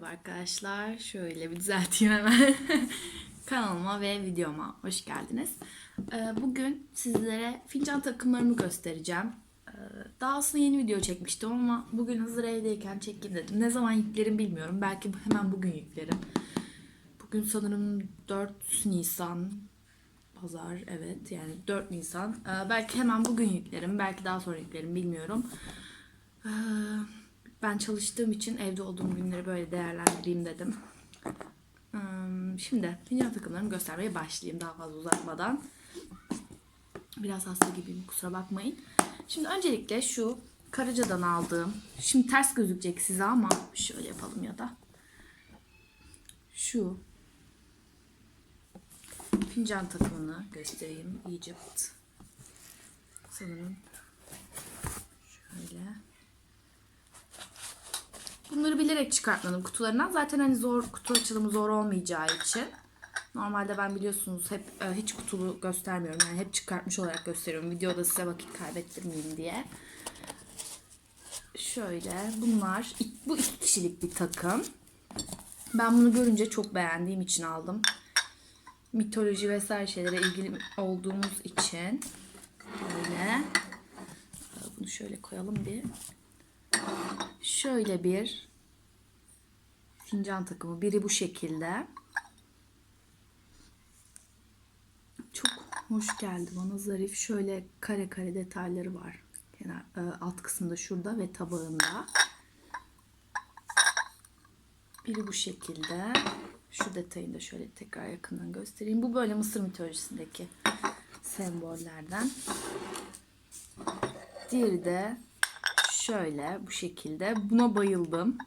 Merhaba arkadaşlar. Şöyle bir düzelteyim hemen. Kanalıma ve videoma hoş geldiniz. Ee, Bugün sizlere fincan takımlarımı göstereceğim. Ee, Daha aslında yeni video çekmiştim ama bugün hazır evdeyken çekeyim dedim. Ne zaman yüklerim bilmiyorum. Belki hemen bugün yüklerim. Bugün sanırım 4 Nisan Pazar evet yani 4 Nisan. Ee, Belki hemen bugün yüklerim. Belki daha sonra yüklerim bilmiyorum. Ee, ben çalıştığım için evde olduğum günleri böyle değerlendireyim dedim. Şimdi fincan takımlarımı göstermeye başlayayım daha fazla uzatmadan. Biraz hasta gibiyim kusura bakmayın. Şimdi öncelikle şu Karaca'dan aldığım, şimdi ters gözükecek size ama şöyle yapalım ya da. Şu fincan takımını göstereyim. Egypt. Sanırım şöyle. Bunları bilerek çıkartmadım kutularından. Zaten hani zor kutu açılımı zor olmayacağı için. Normalde ben biliyorsunuz hep e, hiç kutulu göstermiyorum. Yani hep çıkartmış olarak gösteriyorum. Videoda size vakit kaybettirmeyeyim diye. Şöyle bunlar bu iki kişilik bir takım. Ben bunu görünce çok beğendiğim için aldım. Mitoloji vesaire şeylere ilgili olduğumuz için böyle bunu şöyle koyalım bir şöyle bir fincan takımı. Biri bu şekilde. Çok hoş geldi bana zarif. Şöyle kare kare detayları var. Kenar, e, alt kısımda şurada ve tabağında. Biri bu şekilde. Şu detayını da şöyle tekrar yakından göstereyim. Bu böyle Mısır mitolojisindeki sembollerden. Diğeri de şöyle bu şekilde. Buna bayıldım.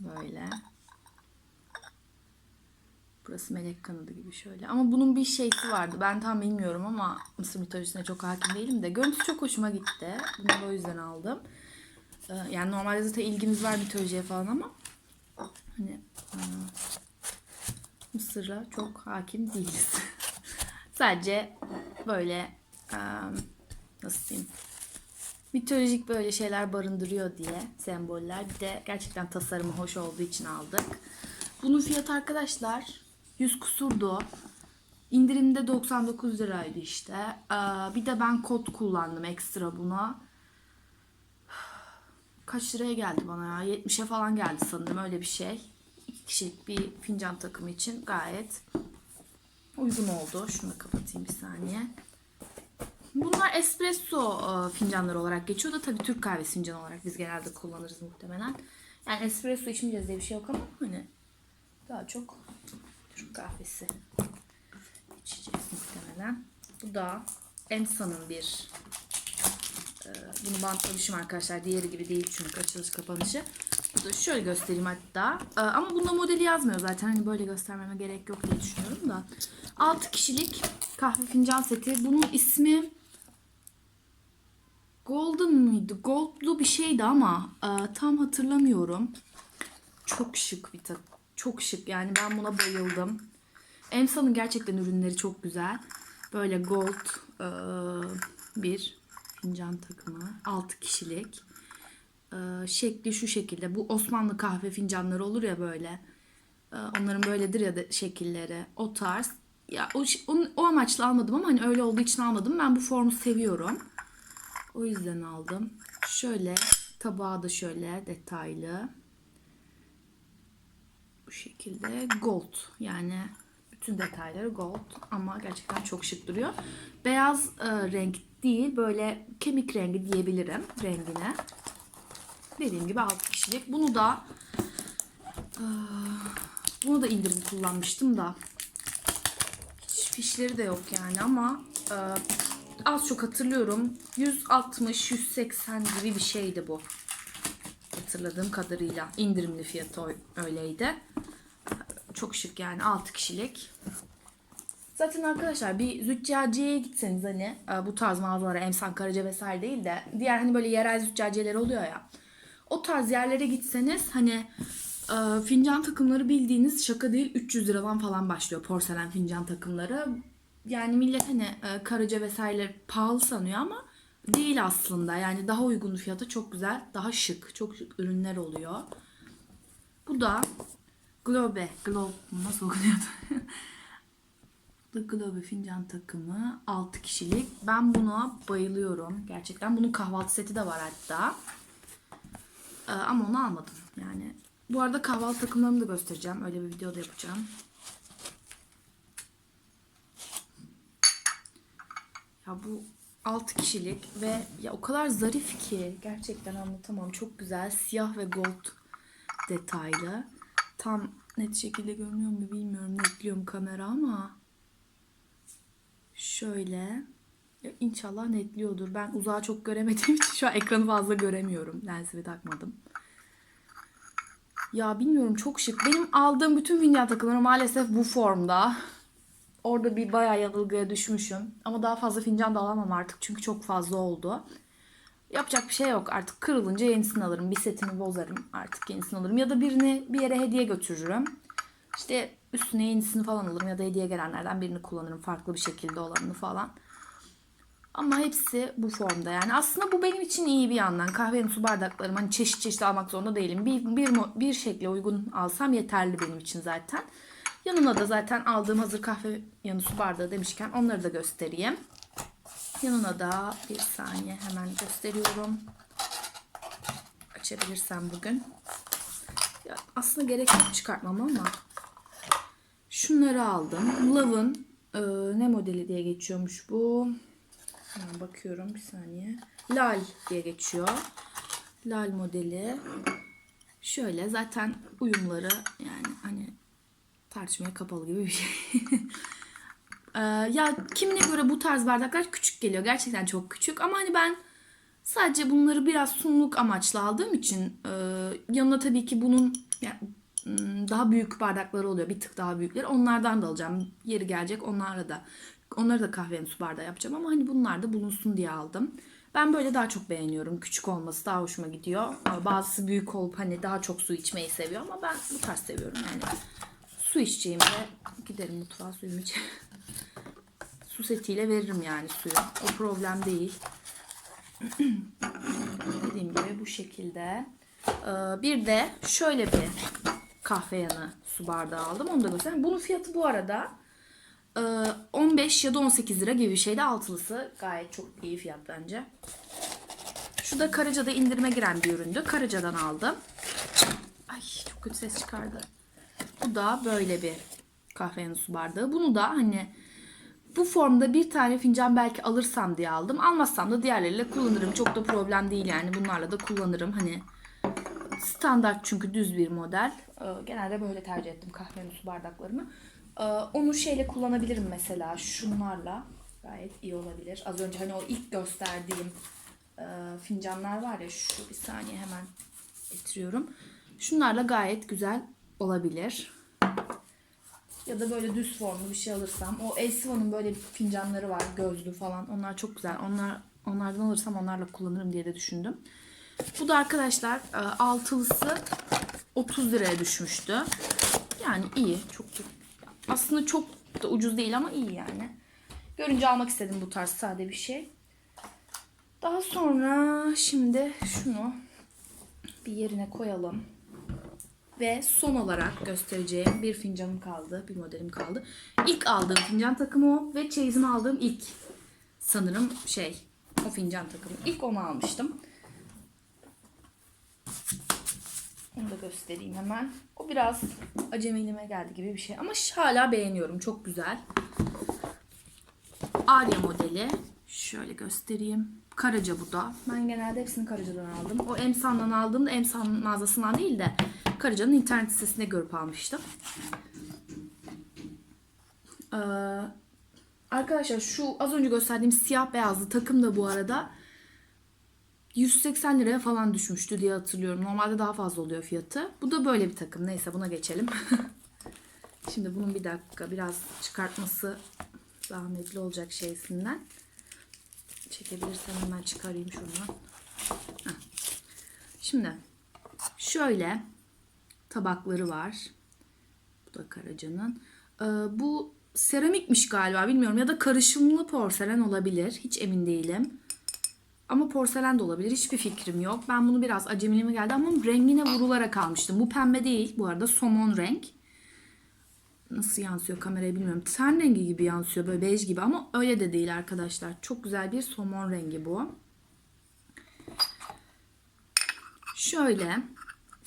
Böyle. Burası melek kanadı gibi şöyle. Ama bunun bir şeysi vardı. Ben tam bilmiyorum ama Mısır mitolojisine çok hakim değilim de. Görüntüsü çok hoşuma gitti. Bunu da o yüzden aldım. Ee, Yani normalde zaten ilgimiz var mitolojiye falan ama hani e, Mısır'a çok hakim değiliz. Sadece böyle e, nasıl diyeyim mitolojik böyle şeyler barındırıyor diye semboller. Bir de gerçekten tasarımı hoş olduğu için aldık. Bunun fiyatı arkadaşlar 100 kusurdu. İndirimde 99 liraydı işte. Bir de ben kod kullandım ekstra buna. Kaç liraya geldi bana ya? 70'e falan geldi sanırım öyle bir şey. İki kişilik bir fincan takımı için gayet uygun oldu. Şunu kapatayım bir saniye. Bunlar espresso e, fincanları olarak geçiyor da tabii Türk kahvesi fincanı olarak biz genelde kullanırız muhtemelen. Yani espresso içmeyeceğiz diye bir şey yok ama hani daha çok Türk kahvesi içeceğiz muhtemelen. Bu da Emsa'nın bir e, bunu bantlamışım arkadaşlar. Diğeri gibi değil çünkü açılış kapanışı. Bu da şöyle göstereyim hatta. E, ama bunda modeli yazmıyor zaten. Hani böyle göstermeme gerek yok diye düşünüyorum da. 6 kişilik kahve fincan seti. Bunun ismi Golden mıydı? Goldlu bir şeydi ama e, tam hatırlamıyorum. Çok şık bir tak. Çok şık yani ben buna bayıldım. Emsa'nın gerçekten ürünleri çok güzel. Böyle gold e, bir fincan takımı. 6 kişilik. E, şekli şu şekilde. Bu Osmanlı kahve fincanları olur ya böyle. E, onların böyledir ya da şekilleri. O tarz. Ya o, o, o amaçla almadım ama hani öyle olduğu için almadım. Ben bu formu seviyorum. O yüzden aldım. Şöyle tabağı da şöyle detaylı. Bu şekilde gold yani bütün detayları gold ama gerçekten çok şık duruyor. Beyaz e, renk değil böyle kemik rengi diyebilirim rengine. Dediğim gibi 6 kişilik. Bunu da e, bunu da indirim kullanmıştım da hiç fişleri de yok yani ama e, az çok hatırlıyorum. 160-180 gibi bir şeydi bu. Hatırladığım kadarıyla. indirimli fiyatı öyleydi. Çok şık yani 6 kişilik. Zaten arkadaşlar bir züccaciyeye gitseniz hani e, bu tarz mağazalara Emsan Karaca vesaire değil de diğer hani böyle yerel züccaciyeler oluyor ya. O tarz yerlere gitseniz hani e, fincan takımları bildiğiniz şaka değil 300 liradan falan başlıyor porselen fincan takımları yani millet hani e, Karaca vesaire pahalı sanıyor ama değil aslında. Yani daha uygun fiyata çok güzel, daha şık, çok şık ürünler oluyor. Bu da Globe. Globe nasıl okunuyordu? The Globe fincan takımı 6 kişilik. Ben buna bayılıyorum. Gerçekten bunun kahvaltı seti de var hatta. Ee, ama onu almadım. Yani bu arada kahvaltı takımlarımı da göstereceğim. Öyle bir video da yapacağım. Ya bu 6 kişilik ve ya o kadar zarif ki gerçekten anlatamam. Çok güzel siyah ve gold detaylı. Tam net şekilde görünüyor mu bilmiyorum. Netliyorum kamera ama şöyle ya inşallah netliyordur. Ben uzağa çok göremediğim için şu an ekranı fazla göremiyorum. Lensimi takmadım. Ya bilmiyorum çok şık. Benim aldığım bütün fincan takımları maalesef bu formda. Orada bir bayağı yanılgıya düşmüşüm. Ama daha fazla fincan da alamam artık çünkü çok fazla oldu. Yapacak bir şey yok artık kırılınca yenisini alırım. Bir setimi bozarım artık yenisini alırım. Ya da birini bir yere hediye götürürüm. İşte üstüne yenisini falan alırım ya da hediye gelenlerden birini kullanırım. Farklı bir şekilde olanını falan. Ama hepsi bu formda yani. Aslında bu benim için iyi bir yandan. Kahvenin su bardaklarım hani çeşit çeşit almak zorunda değilim. Bir, bir, bir şekle uygun alsam yeterli benim için zaten. Yanına da zaten aldığım hazır kahve yanı su bardağı demişken onları da göstereyim. Yanına da bir saniye hemen gösteriyorum. Açabilirsem bugün. Ya aslında gerek yok çıkartmam ama şunları aldım. Love'ın e, ne modeli diye geçiyormuş bu. Hemen bakıyorum bir saniye. Lal diye geçiyor. Lal modeli. Şöyle zaten uyumları yani hani tartışmaya kapalı gibi bir şey. Ee, ya kimine göre bu tarz bardaklar küçük geliyor. Gerçekten çok küçük ama hani ben sadece bunları biraz sunumluk amaçlı aldığım için e, yanına tabii ki bunun yani, m, daha büyük bardakları oluyor. Bir tık daha büyükleri. Onlardan da alacağım. Yeri gelecek onlarla da. Onları da kahvenin su bardağı yapacağım ama hani bunlar da bulunsun diye aldım. Ben böyle daha çok beğeniyorum. Küçük olması daha hoşuma gidiyor. Bazısı büyük olup hani daha çok su içmeyi seviyor ama ben bu tarz seviyorum yani. Su içeceğimde giderim mutfağa suyumu içerim. Su setiyle veririm yani suyu. O problem değil. Dediğim gibi bu şekilde. Ee, bir de şöyle bir kahve yanı su bardağı aldım. Onu da göstereyim. Bunun fiyatı bu arada e, 15 ya da 18 lira gibi bir şeydi. Altılısı gayet çok iyi fiyat bence. Şu da Karaca'da indirime giren bir üründü. Karaca'dan aldım. Ay çok kötü ses çıkardı. Bu da böyle bir kahve yanı su bardağı. Bunu da hani bu formda bir tane fincan belki alırsam diye aldım. Almazsam da diğerleriyle kullanırım. Çok da problem değil yani. Bunlarla da kullanırım. Hani standart çünkü düz bir model. Ee, Genelde böyle tercih ettim kahvenin su bardaklarımı. Ee, Onu şeyle kullanabilirim mesela şunlarla. Gayet iyi olabilir. Az önce hani o ilk gösterdiğim e, fincanlar var ya şu bir saniye hemen getiriyorum. Şunlarla gayet güzel olabilir. Ya da böyle düz formlu bir şey alırsam. O Elsiva'nın böyle fincanları var. Gözlü falan. Onlar çok güzel. Onlar onlardan alırsam onlarla kullanırım diye de düşündüm. Bu da arkadaşlar e, altılısı 30 liraya düşmüştü. Yani iyi. Çok da- aslında çok da ucuz değil ama iyi yani. Görünce almak istedim bu tarz sade bir şey. Daha sonra şimdi şunu bir yerine koyalım. Ve son olarak göstereceğim bir fincanım kaldı. Bir modelim kaldı. İlk aldığım fincan takımı o. Ve çeyizimi aldığım ilk sanırım şey o fincan takımı. İlk onu almıştım. Onu da göstereyim hemen. O biraz acemiliğime geldi gibi bir şey. Ama hala beğeniyorum. Çok güzel. Arya modeli. Şöyle göstereyim. Karaca bu da. Ben genelde hepsini Karaca'dan aldım. O Emsan'dan aldığımda Emsan mağazasından değil de Karaca'nın internet sitesinde görüp almıştım. Ee, arkadaşlar şu az önce gösterdiğim siyah beyazlı takım da bu arada 180 liraya falan düşmüştü diye hatırlıyorum. Normalde daha fazla oluyor fiyatı. Bu da böyle bir takım. Neyse buna geçelim. Şimdi bunun bir dakika biraz çıkartması zahmetli olacak şeysinden. Çekebilirsem hemen çıkarayım şuradan. Şimdi şöyle tabakları var. Bu da Karaca'nın. Ee, bu seramikmiş galiba bilmiyorum ya da karışımlı porselen olabilir. Hiç emin değilim. Ama porselen de olabilir. Hiçbir fikrim yok. Ben bunu biraz acemiliğime geldi ama rengine vurularak almıştım. Bu pembe değil bu arada. Somon renk. Nasıl yansıyor kameraya bilmiyorum. Ten rengi gibi yansıyor. Böyle bej gibi ama öyle de değil arkadaşlar. Çok güzel bir somon rengi bu. Şöyle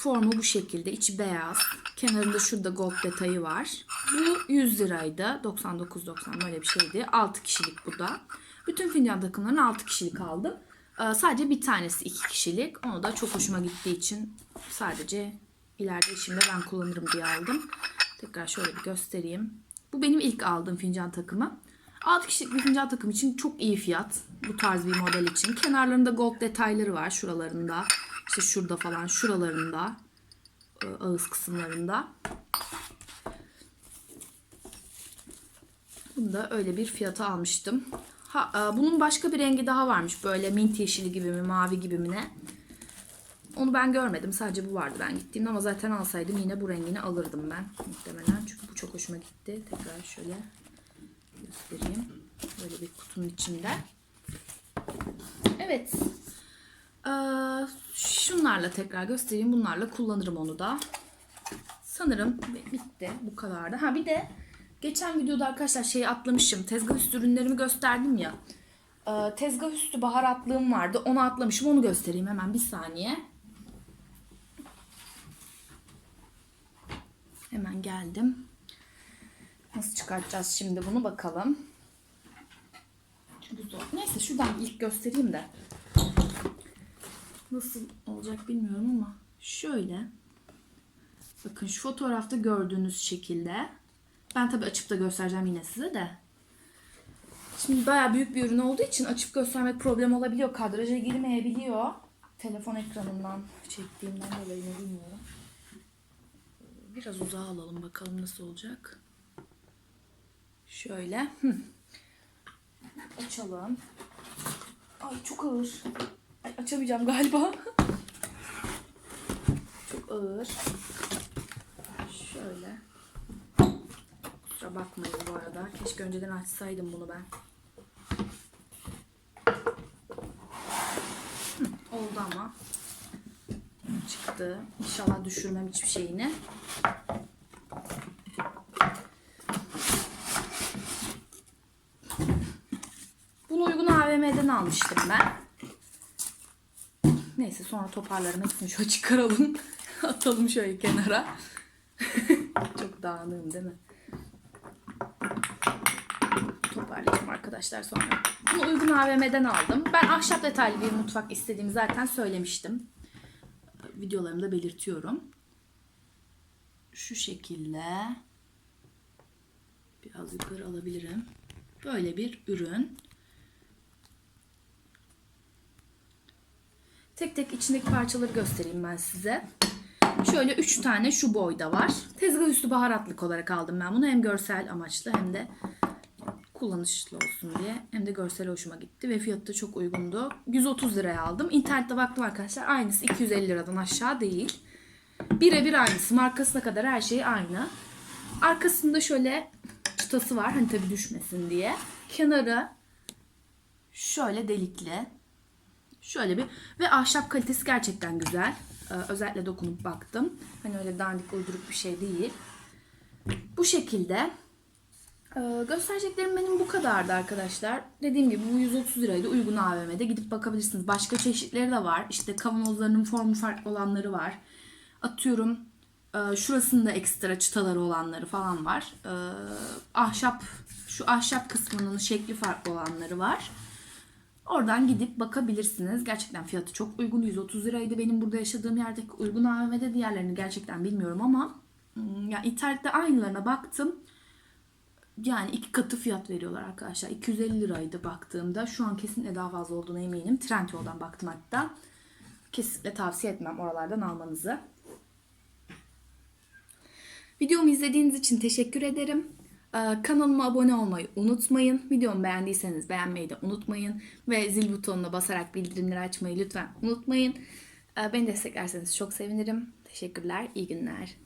formu bu şekilde. içi beyaz. Kenarında şurada gold detayı var. Bu 100 liraydı. 99.90 böyle bir şeydi. 6 kişilik bu da. Bütün fincan takımlarını 6 kişilik aldım. Ee, sadece bir tanesi 2 kişilik. Onu da çok hoşuma gittiği için sadece ileride işimde ben kullanırım diye aldım. Tekrar şöyle bir göstereyim. Bu benim ilk aldığım fincan takımı. 6 kişilik bir fincan takım için çok iyi fiyat. Bu tarz bir model için. Kenarlarında gold detayları var şuralarında. İşte şurada falan şuralarında. e, Ağız kısımlarında. Bunu da öyle bir fiyata almıştım. Ha, e, bunun başka bir rengi daha varmış. Böyle mint yeşili gibi mi, mavi gibi mi ne? Onu ben görmedim. Sadece bu vardı ben gittiğimde ama zaten alsaydım yine bu rengini alırdım ben muhtemelen. Çünkü bu çok hoşuma gitti. Tekrar şöyle göstereyim. Böyle bir kutunun içinde. Evet. Ee, şunlarla tekrar göstereyim. Bunlarla kullanırım onu da. Sanırım bitti. Bu kadardı. Ha bir de geçen videoda arkadaşlar şeyi atlamışım. Tezgah üstü ürünlerimi gösterdim ya. Ee, tezgah üstü baharatlığım vardı. Onu atlamışım. Onu göstereyim hemen bir saniye. Hemen geldim. Nasıl çıkartacağız şimdi bunu bakalım. Çünkü zor. Neyse şuradan ilk göstereyim de. Nasıl olacak bilmiyorum ama şöyle. Bakın şu fotoğrafta gördüğünüz şekilde. Ben tabii açıp da göstereceğim yine size de. Şimdi bayağı büyük bir ürün olduğu için açıp göstermek problem olabiliyor. Kadraja girmeyebiliyor. Telefon ekranından çektiğimden dolayı mı bilmiyorum. Biraz uzağa alalım bakalım nasıl olacak. Şöyle. Açalım. Ay çok ağır. Ay, açamayacağım galiba. çok ağır. Şöyle. Kusura bakmayın bu arada. Keşke önceden açsaydım bunu ben. Hı, oldu ama. Çıktı. İnşallah düşürmem hiçbir şeyini. Bunu uygun AVM'den almıştım ben. Neyse sonra toparlarım hepsini şöyle çıkaralım. Atalım şöyle kenara. Çok dağınığım değil mi? Toparlayacağım arkadaşlar sonra. Bunu uygun AVM'den aldım. Ben ahşap detaylı bir mutfak istediğimi zaten söylemiştim. Videolarımda belirtiyorum. Şu şekilde. Biraz yukarı alabilirim. Böyle bir ürün. Tek tek içindeki parçaları göstereyim ben size. Şöyle 3 tane şu boyda var. Tezgah üstü baharatlık olarak aldım ben bunu. Hem görsel amaçlı hem de kullanışlı olsun diye. Hem de görsel hoşuma gitti ve fiyatı da çok uygundu. 130 liraya aldım. İnternette baktım arkadaşlar. Aynısı 250 liradan aşağı değil. Birebir aynısı. Markasına kadar her şey aynı. Arkasında şöyle çıtası var. Hani tabii düşmesin diye. Kenarı şöyle delikli. Şöyle bir ve ahşap kalitesi gerçekten güzel. Ee, özellikle dokunup baktım. Hani öyle dandik uyduruk bir şey değil. Bu şekilde. Ee, göstereceklerim benim bu kadardı arkadaşlar. Dediğim gibi bu 130 liraydı. Uygun AVM'de gidip bakabilirsiniz. Başka çeşitleri de var. İşte kavanozlarının formu farklı olanları var. Atıyorum e, şurasında ekstra çıtaları olanları falan var. Ee, ahşap şu ahşap kısmının şekli farklı olanları var. Oradan gidip bakabilirsiniz. Gerçekten fiyatı çok uygun. 130 liraydı benim burada yaşadığım yerdeki uygun AVM'de diğerlerini gerçekten bilmiyorum ama hmm, ya internette aynılarına baktım. Yani iki katı fiyat veriyorlar arkadaşlar. 250 liraydı baktığımda. Şu an kesinlikle daha fazla olduğuna eminim. Trendyol'dan baktım hatta. Kesinlikle tavsiye etmem oralardan almanızı. Videomu izlediğiniz için teşekkür ederim. Ee, Kanalıma abone olmayı unutmayın. Videomu beğendiyseniz beğenmeyi de unutmayın. Ve zil butonuna basarak bildirimleri açmayı lütfen unutmayın. Ee, Beni desteklerseniz çok sevinirim. Teşekkürler, iyi günler.